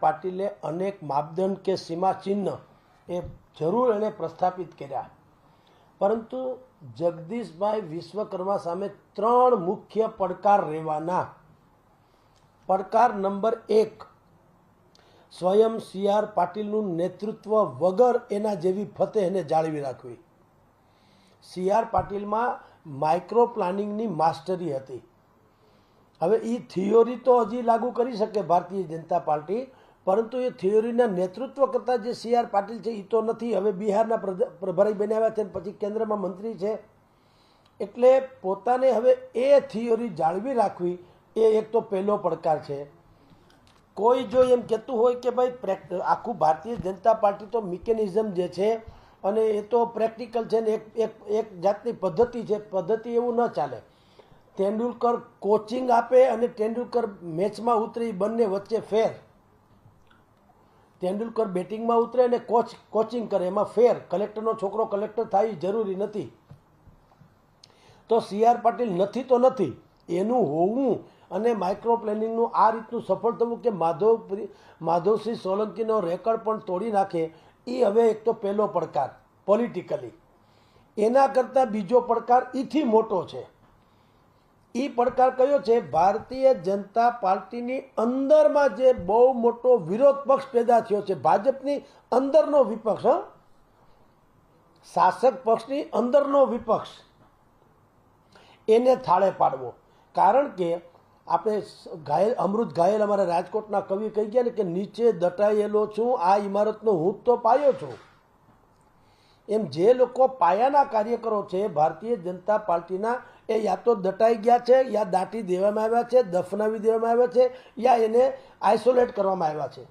પાટીલે અનેક માપદંડ કે સીમાચિહ્ન એ જરૂર એણે પ્રસ્થાપિત કર્યા. પરંતુ જગદીશભાઈ વિશ્વકર્મા સામે ત્રણ મુખ્ય પડકાર રહેવાના. પડકાર નંબર એક, સ્વયં સી આર પાટીલનું નેતૃત્વ વગર એના જેવી ફતેહને જાળવી રાખવી. સી આર પાટીલમાં માઇક્રો પ્લાનિંગની માસ્ટરી હતી. હવે એ થિયોરી તો હજી લાગુ કરી શકે ભારતીય જનતા પાર્ટી પરંતુ એ થિયોરીના નેતૃત્વ કરતા જે સી આર પાટીલ છે એ તો નથી. હવે બિહારના પ્રભારી બન્યા છે પછી કેન્દ્રમાં મંત્રી છે. એટલે પોતાને હવે એ થિયોરી જાળવી રાખવી એ એક તો પહેલો પડકાર છે. કોઈ જો એમ કહેતું હોય કે ભાઈ આખું ભારતીય જનતા પાર્ટી તો મિકેનિઝમ જે છે અને એ તો પ્રેક્ટિકલ છે ને એક એક એક જાતની પદ્ધતિ છે. પદ્ધતિ એવું ન ચાલે. તેંડુલકર કોચિંગ આપે અને તેંડુલકર મેચમાં ઉતરી બંને વચ્ચે ફેર. તેંડુલકર બેટિંગમાં ઉતરે અને કોચ કોચિંગ કરે. એમાં ફેર. કલેક્ટરનો છોકરો કલેક્ટર થાય જરૂરી નથી. તો સી આર પાટીલ નથી તો નથી. એનું હોવું અને માઇક્રો પ્લેનિંગનું આ રીતનું સફળ થવું કે માધવ માધવસિંહ સોલંકીનો રેકર્ડ પણ તોડી નાખે, એ હવે એક તો પહેલો પડકાર પોલિટિકલી એના કરતાં બીજો પડકાર એથી મોટો છે. એ પડકાર કયો છે? ભારતીય જનતા પાર્ટીની અંદરમાં જે બહુ મોટો વિરોધ પક્ષ પેદા થયો છે, ભાજપની અંદરનો વિપક્ષ શાસક પક્ષની અંદરનો વિપક્ષ. એને થાળે પાડવો. કારણ કે આપણે ઘાયલ, અમૃત ઘાયલ અમારા રાજકોટના કવિ કહી ગયા ને કે નીચે દટાયેલો છું, આ ઇમારતનો હું તો પાયો છું. એમ જે લોકો પાયાના કાર્યકરો છે, ભારતીય જનતા પાર્ટીના, એ યા તો દટાઈ ગયા છે, યા દાટી દેવામાં આવ્યા છે, દફનાવી દેવામાં આવ્યા છે, યા એને આઇસોલેટ કરવામાં આવ્યા છે.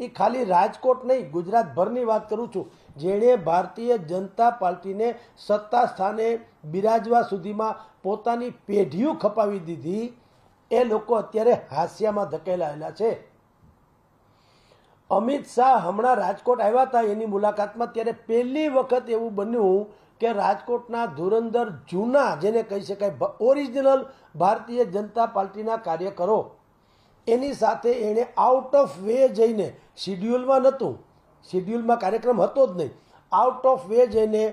એ ખાલી રાજકોટ નહીં, ગુજરાતભરની વાત કરું છું. જેણે ભારતીય જનતા પાર્ટીને સત્તા સ્થાને બિરાજવા સુધીમાં પોતાની પેઢીઓ ખપાવી દીધી, એ લોકો અત્યારે હાસ્યામાં ધકેલાયેલા છે. અમિત શાહ હમણાં રાજકોટ આવ્યા હતા. એની મુલાકાતમાં ત્યારે પહેલી વખત એવું બન્યું કે રાજકોટના ધુરંધર જૂના, જેને કહી શકાય ઓરિજિનલ ભારતીય જનતા પાર્ટીના કાર્યકરો. એની સાથે એણે આઉટ ઓફ વે જઈને શિડ્યુલમાં નહોતું. શિડ્યુલમાં કાર્યક્રમ હતો જ નહીં. આઉટ ઓફ વે જઈને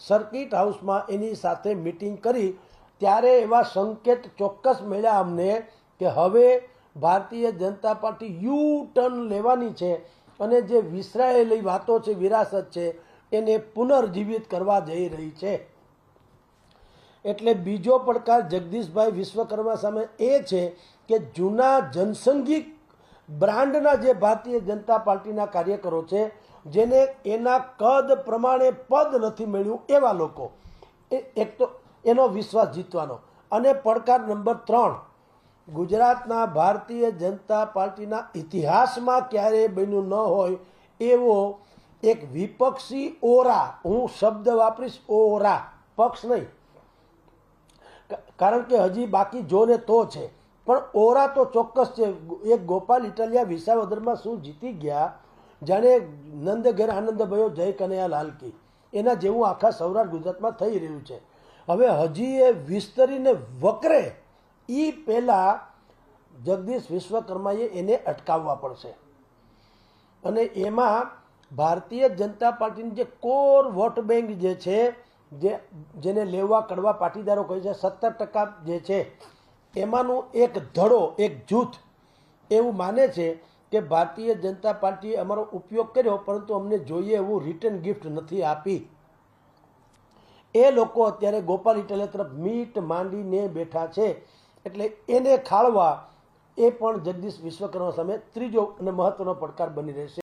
સર્કિટ હાઉસમાં એની સાથે મિટિંગ કરી. ત્યારે એવા સંકેત ચોક્કસ મળ્યા અમને કે હવે Bharatiya Janata party U turn લેવાની છે અને જે વિસરાયેલી વાતો છે, વિરાસત છે, એને પુનર્જીવિત કરવા જઈ રહી છે. એટલે બીજો પડકાર જગદીશભાઈ વિશ્વકર્મા સામે એ છે કે જૂના જનસંઘિક બ્રાન્ડના જે ભારતીય જનતા પાર્ટીના કાર્યકરો છે, જેને એના કદ પ્રમાણે પદ નથી મળ્યું એવા લોકો. એક તો એનો વિશ્વાસ જીતવાનો. અને પડકાર નંબર ત્રણ ગુજરાતના ભારતીય જનતા પાર્ટીના ઇતિહાસમાં ક્યારેય બન્યું ન હોય એવો એક વિપક્ષી ઓરા, હું શબ્દ વાપરીશ ઓરા, પક્ષ નહીં. કારણ કે હજી બાકી જોને તો છે. પણ ઓરા તો ચોક્કસ છે. એક ગોપાલ ઇટાલિયા વિસાવદરમાં શું જીતી ગયા? જાણે નંદ ઘેર આનંદ ભયો જય કનૈયા લાલ કી. એના જેવું આખા સૌરાષ્ટ્ર ગુજરાતમાં થઈ રહ્યું છે. હવે હજી એ વિસ્તરીને વકરે એ પહેલાં જગદીશ વિશ્વકર્માએ એને અટકાવવા પડશે. અને એમાં ભારતીય જનતા પાર્ટીની જે કોર વોટ બેંક જે છે, જે, જેને લેવા કડવા પાટીદારો કહે છે, સત્તર ટકા જે છે, એમાંનું એક ધડો, એક જૂથ એવું માને છે કે ભારતીય જનતા પાર્ટીએ અમારો ઉપયોગ કર્યો, પરંતુ અમને જોઈએ એવું રિટર્ન ગિફ્ટ નથી આપી. એ લોકો અત્યારે ગોપાલ ઇટલે તરફ મીટ માંડીને બેઠા છે. એટલે એને ખાળવા એ પણ જગદીશ વિશ્વકર્મા સામે ત્રીજો અને મહત્વનો પડકાર બની રહેશે.